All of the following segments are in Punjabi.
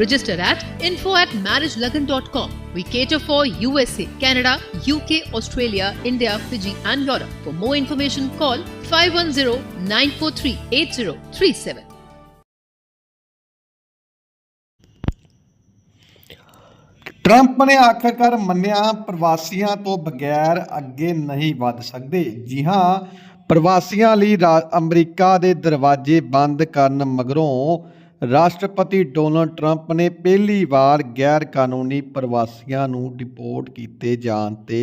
Register at info at marriagelagan.com. We cater for USA, Canada, UK, Australia, India, Fiji, and Europe. For more information, call 510 943 8037. Trump ਨੇ ਆਖਰਕਾਰ ਮੰਨਿਆ ਪ੍ਰਵਾਸੀਆਂ ਤੋਂ ਬਗੈਰ ਅੱਗੇ ਨਹੀਂ ਵੱਧ ਸਕਦੇ ਜੀ ਹਾਂ ਪ੍ਰਵਾਸੀਆਂ ਲਈ ਰਾ- ਅਮਰੀਕਾ ਦੇ ਦਰਵਾਜ਼ੇ ਬੰਦ ਕਰਨ ਮਗਰੋਂ ਰਾਸ਼ਟਰਪਤੀ ਡੋਨਲਡ ਟਰੰਪ ਨੇ ਪਹਿਲੀ ਵਾਰ ਗੈਰ ਕਾਨੂੰਨੀ ਪ੍ਰਵਾਸੀਆਂ ਨੂੰ ਡਿਪੋਰਟ ਕੀਤੇ ਜਾਣ ਤੇ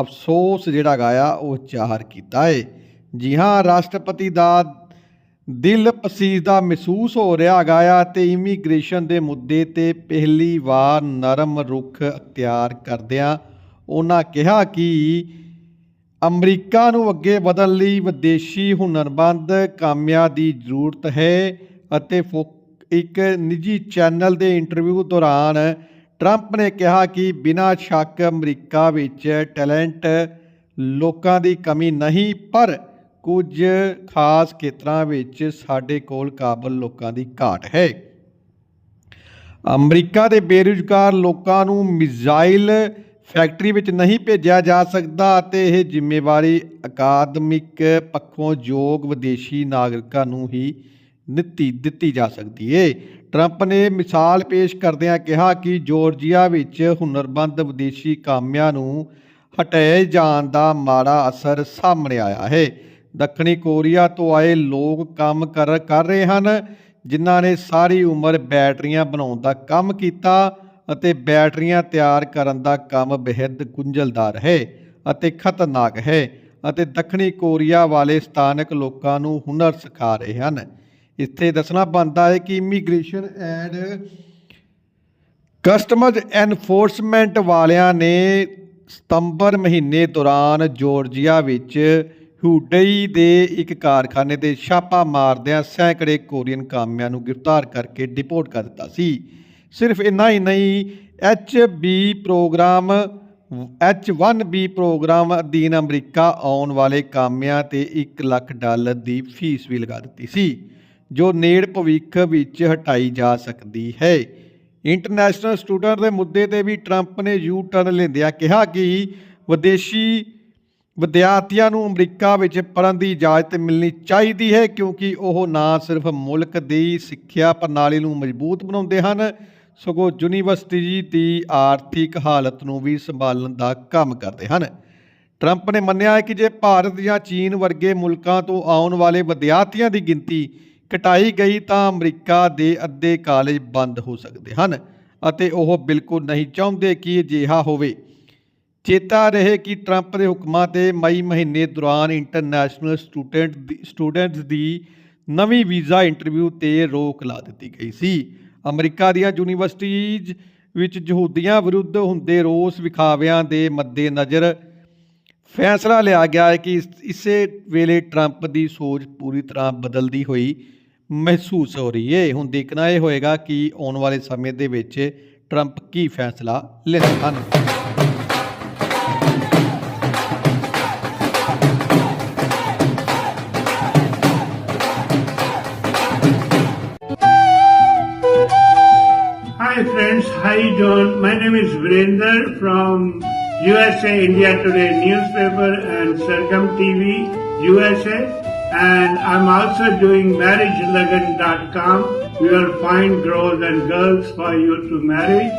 ਅਫਸੋਸ ਜਿਹੜਾ ਗਾਇਆ ਉਹ ਜ਼ਾਹਰ ਕੀਤਾ ਹੈ ਜੀ ਹਾਂ, ਰਾਸ਼ਟਰਪਤੀ ਦਾ ਦਿਲ ਪਸੀਦਾ ਮਹਿਸੂਸ ਹੋ ਰਿਹਾ ਗਾਇਆ ਤੇ ਇਮੀਗ੍ਰੇਸ਼ਨ ਦੇ ਮੁੱਦੇ ਤੇ ਪਹਿਲੀ ਵਾਰ ਨਰਮ ਰੁਖ ਅਖਤਿਆਰ ਕਰਦਿਆਂ ਉਹਨਾਂ ਕਿਹਾ ਕਿ ਅਮਰੀਕਾ ਨੂੰ ਅੱਗੇ ਵਧਣ ਲਈ ਵਿਦੇਸ਼ੀ ਹੁਨਰਮੰਦ ਕਾਮਿਆਂ ਦੀ ਜ਼ਰੂਰਤ ਹੈ। ਅਤੇ ਫੋ- ਇੱਕ ਨਿੱਜੀ ਚੈਨਲ ਦੇ ਇੰਟਰਵਿਊ ਦੌਰਾਨ ਟਰੰਪ ਨੇ ਕਿਹਾ ਕਿ ਬਿਨਾਂ ਸ਼ੱਕ ਅਮਰੀਕਾ ਵਿੱਚ ਟੈਲੈਂਟ ਲੋਕਾਂ ਦੀ ਕਮੀ ਨਹੀਂ, ਪਰ ਕੁਝ ਖਾਸ ਖੇਤਰਾਂ ਵਿੱਚ ਸਾਡੇ ਕੋਲ ਕਾਬਲ ਲੋਕਾਂ ਦੀ ਘਾਟ ਹੈ। ਅਮਰੀਕਾ ਦੇ ਬੇਰੁਜ਼ਗਾਰ ਲੋਕਾਂ ਨੂੰ ਮਿਜ਼ਾਈਲ ਫੈਕਟਰੀ ਵਿੱਚ ਨਹੀਂ ਭੇਜਿਆ ਜਾ ਸਕਦਾ ਅਤੇ ਇਹ ਜ਼ਿੰਮੇਵਾਰੀ ਅਕਾਦਮਿਕ ਪੱਖੋਂ ਯੋਗ ਵਿਦੇਸ਼ੀ ਨਾਗਰਿਕਾਂ ਨੂੰ ਹੀ ਦਿੱਤੀ ਦਿੱਤੀ ਜਾ ਸਕਦੀ ਏ। ਟਰੰਪ ਨੇ ਮਿਸਾਲ ਪੇਸ਼ ਕਰਦਿਆਂ ਕਿਹਾ ਕਿ ਜਾਰਜੀਆ ਵਿੱਚ ਹੁਨਰਬੰਦ ਵਿਦੇਸ਼ੀ ਕਾਮਿਆਂ ਨੂੰ ਹਟਾਏ ਜਾਣ ਦਾ ਮਾੜਾ ਅਸਰ ਸਾਹਮਣੇ ਆਇਆ ਹੈ। ਦੱਖਣੀ ਕੋਰੀਆ ਤੋਂ ਆਏ ਲੋਕ ਕੰਮ ਕਰ ਕਰ ਰਹੇ ਹਨ, ਜਿਨ੍ਹਾਂ ਨੇ ਸਾਰੀ ਉਮਰ ਬੈਟਰੀਆਂ ਬਣਾਉਣ ਦਾ ਕੰਮ ਕੀਤਾ ਅਤੇ ਬੈਟਰੀਆਂ ਤਿਆਰ ਕਰਨ ਦਾ ਕੰਮ ਬੇहद ਗੁੰਝਲਦਾਰ ਹੈ ਅਤੇ ਖਤਰਨਾਕ ਹੈ ਅਤੇ ਦੱਖਣੀ ਕੋਰੀਆ ਵਾਲੇ ਸਥਾਨਕ ਲੋਕਾਂ ਨੂੰ ਹੁਨਰ ਸਿਖਾ ਰਹੇ ਹਨ। ਇੱਥੇ ਦੱਸਣਾ ਬਣਦਾ ਹੈ ਕਿ ਇਮੀਗ੍ਰੇਸ਼ਨ ਐਂਡ ਕਸਟਮਜ਼ ਐਨਫੋਰਸਮੈਂਟ ਵਾਲਿਆਂ ਨੇ ਸਤੰਬਰ ਮਹੀਨੇ ਦੌਰਾਨ ਜਾਰਜੀਆ ਵਿੱਚ ਹੂਡਈ ਦੇ ਇੱਕ ਕਾਰਖਾਨੇ ਤੇ ਛਾਪਾ ਮਾਰਦਿਆਂ ਸੈਂਕੜੇ ਕੋਰੀਅਨ ਕਾਮਿਆਂ ਨੂੰ ਗ੍ਰਿਫਤਾਰ ਕਰਕੇ ਡਿਪੋਰਟ ਕਰ ਦਿੱਤਾ ਸੀ। ਸਿਰਫ ਇੰਨਾ ਹੀ ਨਹੀਂ, H B program, H 1 program ਅਧੀਨ ਅਮਰੀਕਾ ਆਉਣ ਵਾਲੇ ਕਾਮਿਆਂ ਤੇ 1 ਲੱਖ ਡਾਲਰ ਦੀ ਫੀਸ ਵੀ ਲਗਾ ਦਿੱਤੀ ਸੀ। ਜੋ ਨੇੜ ਭਵਿੱਖ ਵਿੱਚ ਹਟਾਈ ਜਾ ਸਕਦੀ ਹੈ। ਇੰਟਰਨੈਸ਼ਨਲ ਸਟੂਡੈਂਟ ਦੇ ਮੁੱਦੇ ਤੇ ਵੀ ਟਰੰਪ ਨੇ ਯੂ ਟਰਨ ਲੈਂਦਿਆਂ ਕਿਹਾ ਕਿ ਵਿਦੇਸ਼ੀ ਵਿਦਿਆਰਥੀਆਂ ਨੂੰ ਅਮਰੀਕਾ ਵਿੱਚ ਪੜ੍ਹਨ ਦੀ ਇਜਾਜ਼ਤ ਮਿਲਣੀ ਚਾਹੀਦੀ ਹੈ ਕਿਉਂਕਿ ਉਹ ਨਾ ਸਿਰਫ ਮੁਲਕ ਦੀ ਸਿੱਖਿਆ ਪ੍ਰਣਾਲੀ ਨੂੰ ਮਜ਼ਬੂਤ ਬਣਾਉਂਦੇ ਹਨ, ਸਗੋਂ ਯੂਨੀਵਰਸਿਟੀ ਦੀ ਆਰਥਿਕ ਹਾਲਤ ਨੂੰ ਵੀ ਸੰਭਾਲਣ ਦਾ ਕੰਮ ਕਰਦੇ ਹਨ। ਟਰੰਪ ਨੇ ਮੰਨਿਆ ਹੈ ਕਿ ਜੇ ਭਾਰਤ ਜਾਂ ਚੀਨ ਵਰਗੇ ਮੁਲਕਾਂ ਤੋਂ ਆਉਣ ਵਾਲੇ ਵਿਦਿਆਰਥੀਆਂ ਦੀ ਗਿਣਤੀ ਕਟਾਈ ਗਈ ਤਾਂ ਅਮਰੀਕਾ ਦੇ ਅੱਧੇ ਕਾਲਜ ਬੰਦ ਹੋ ਸਕਦੇ ਹਨ ਅਤੇ ਉਹ ਬਿਲਕੁਲ ਨਹੀਂ ਚਾਹੁੰਦੇ ਕਿ ਅਜਿਹਾ ਹੋਵੇ। ਚੇਤਾ ਰਹੇ ਕਿ ਟਰੰਪ ਦੇ ਹੁਕਮਾਂ ਤੇ ਮਈ ਮਹੀਨੇ ਦੌਰਾਨ ਇੰਟਰਨੈਸ਼ਨਲ ਸਟੂਡੈਂਟ ਦੀ ਸਟੂਡੈਂਟਸ ਦੀ ਨਵੀਂ ਵੀਜ਼ਾ ਇੰਟਰਵਿਊ ਤੇ ਰੋਕ ਲਾ ਦਿੱਤੀ ਗਈ ਸੀ। ਅਮਰੀਕਾ ਦੀਆਂ ਯੂਨੀਵਰਸਿਟੀਜ਼ ਵਿੱਚ ਯਹੂਦੀਆਂ ਵਿਰੁੱਧ ਹੁੰਦੇ ਰੋਸ ਵਿਖਾਵਿਆਂ ਦੇ ਮੱਦੇਨਜ਼ਰ ਫੈਸਲਾ ਲਿਆ ਗਿਆ ਹੈ ਕਿ ਇਸੇ ਵੇਲੇ ਟਰੰਪ ਦੀ ਸੋਚ ਪੂਰੀ ਤਰ੍ਹਾਂ ਬਦਲਦੀ ਹੋਈ ਮਹਿਸੂਸ ਹੋ ਰਹੀ ਹੈ ਹੁਣ ਦੇਖਣਾ ਇਹ ਹੋਏਗਾ ਕਿ ਆਉਣ ਵਾਲੇ ਸਮੇਂ ਦੇ ਵਿੱਚ ਟਰੰਪ ਕੀ ਫੈਸਲਾ ਲੈਂਦੇ ਹਨ Hi friends, how you doing? My name is Virender from USA India Today newspaper and Sargam TV USA and I'm also doing marriagelagan.com. You will find girls and girls for you to marry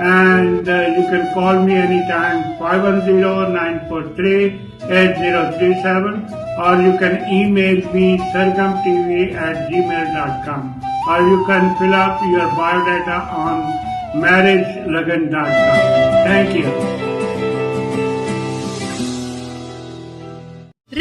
and uh, you can call me anytime 510-943 8037 or you can email me sargamtv at gmail.com or you can fill up your biodata on marriagelagan.com. Thank you.